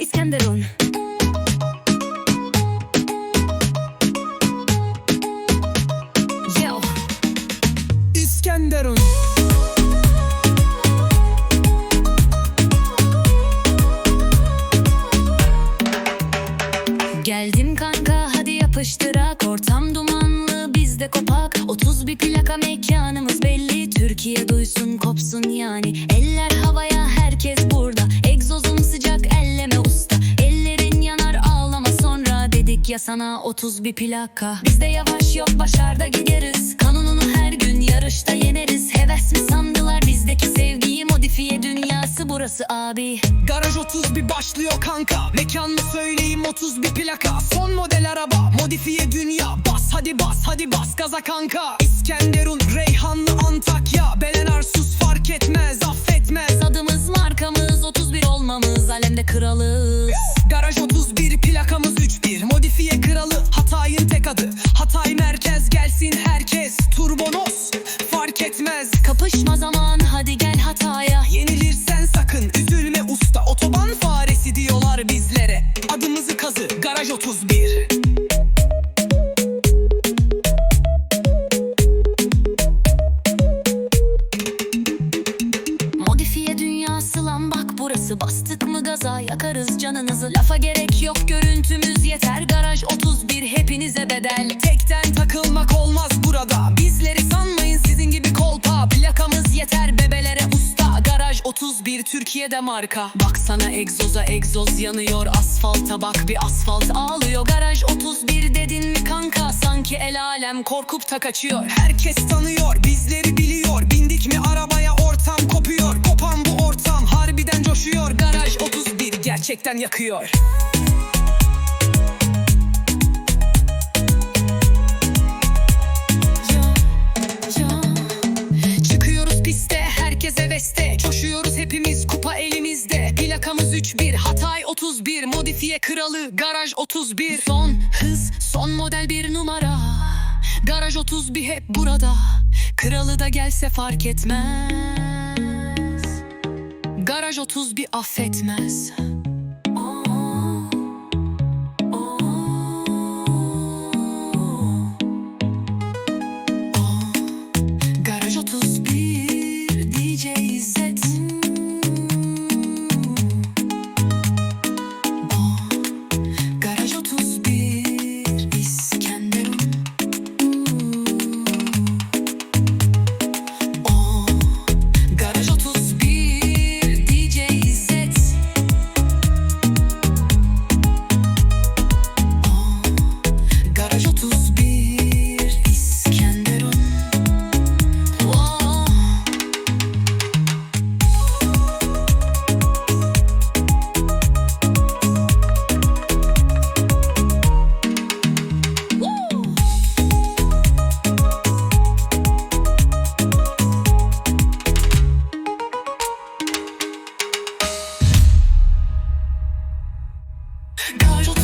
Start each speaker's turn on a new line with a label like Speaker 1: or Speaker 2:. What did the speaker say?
Speaker 1: İskenderun Yo.
Speaker 2: İskenderun
Speaker 1: Geldim kanka hadi yapıştırak. Ortam dumanlı bizde kopak. 30 bir plaka mekanımız belli. Türkiye duysun kopsun yani sana 30 bir plaka. Bizde yavaş yok başarda gideriz. Kanununu her gün yarışta yeneriz. Heves mi sandılar bizdeki sevgiyi Modifiye. Dünyası burası abi.
Speaker 2: Garaj 31 başlıyor kanka. Mekan mı söyleyeyim 31 plaka. Son model araba modifiye dünya. Bas hadi bas hadi bas gaza kanka. İskenderun, Reyhanlı, Antakya. Belen sus fark etmez
Speaker 1: 31 olmamız alemde kralız
Speaker 2: Garaj 31 plakamız 31 Modifiye kralı Hatay'ın tek adı. Hatay merkez gelsin herkes. Turbonos fark etmez.
Speaker 1: Kapışma zaman hadi gel hataya.
Speaker 2: Yenilirsen sakın üzülme usta. Otoban faresi diyorlar bizlere
Speaker 1: gaza yakarız canınızı. Lafa gerek yok görüntümüz yeter. Garaj 31 hepinize bedel.
Speaker 2: Tekten takılmak olmaz burada. Bizleri sanmayın sizin gibi kolpa. Plakamız yeter bebelere usta. Garaj 31 Türkiye'de marka. Baksana egzoza egzoz yanıyor. Asfalta bak bir asfalt ağlıyor.
Speaker 1: Garaj 31 dedin mi kanka? Sanki el alem korkup da kaçıyor
Speaker 2: Herkes tanıyor bizleri biliyor. Bindik mi arabaya ortam kopuyor. Kopan bu ortam harbiden coşuyor. Garaj 31 gerçekten yakıyor. Çıkıyoruz piste herkese veste Coşuyoruz hepimiz kupa elimizde. Plakamız 31 Hatay 31 Modifiye kralı garaj 31
Speaker 1: Son hız son model bir numara.
Speaker 2: Garaj 31 hep burada. Kralı da gelse fark etmez. Garaj 31 affetmez 可